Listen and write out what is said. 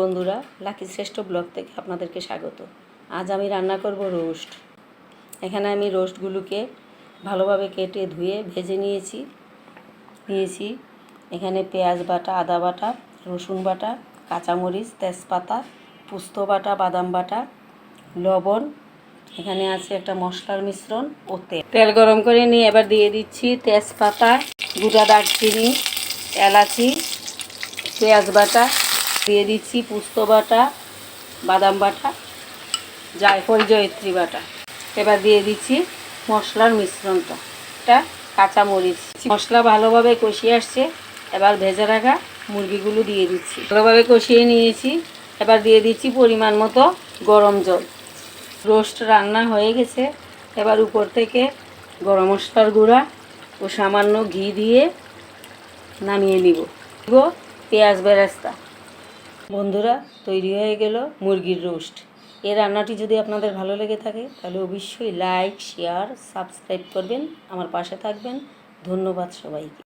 বন্ধুরা, লাকি শ্রেষ্ঠ ব্লগ থেকে আপনাদেরকে স্বাগত। আজ আমি রান্না করব রোস্ট। এখানে আমি রোস্টগুলোকে ভালোভাবে কেটে ধুয়ে ভেজে নিয়েছি। নিয়েছি এখানে পেঁয়াজ বাটা, আদা বাটা, রসুন বাটা, কাঁচামরিচ, তেজপাতা, পুস্ত বাটা, বাদাম বাটা, লবণ, এখানে আছে একটা মশলার মিশ্রণ ও তেল। তেল গরম করে নিয়ে এবার দিয়ে দিচ্ছি তেজপাতা গোটা দারচিনি, এলাচি, পেঁয়াজ বাটা দিয়ে দিচ্ছি পুস্ত বাটা, বাদাম বাটা, জায়ফল জয়ত্রী বাটা। এবার দিয়ে দিচ্ছি মশলার মিশ্রণটা। এটা কাঁচামরিচ। মশলা ভালোভাবে কষিয়ে আসছে, এবার ভেজে রাখা মুরগিগুলো দিয়ে দিচ্ছি। ভালোভাবে কষিয়ে নিয়েছি, এবার দিয়ে দিচ্ছি পরিমাণ মতো গরম জল। রোস্ট রান্না হয়ে গেছে, এবার উপর থেকে গরম মশলার গুঁড়া ও সামান্য ঘি দিয়ে নামিয়ে নিব। পেঁয়াজ বেরেস্তা। বন্ধুরা, তৈরি হয়ে গেল মুরগির রোস্ট। এই রান্নাটি যদি আপনাদের ভালো লেগে থাকে, তাহলে অবশ্যই লাইক, শেয়ার, সাবস্ক্রাইব করবেন, আমার পাশে থাকবেন। ধন্যবাদ সবাইকে।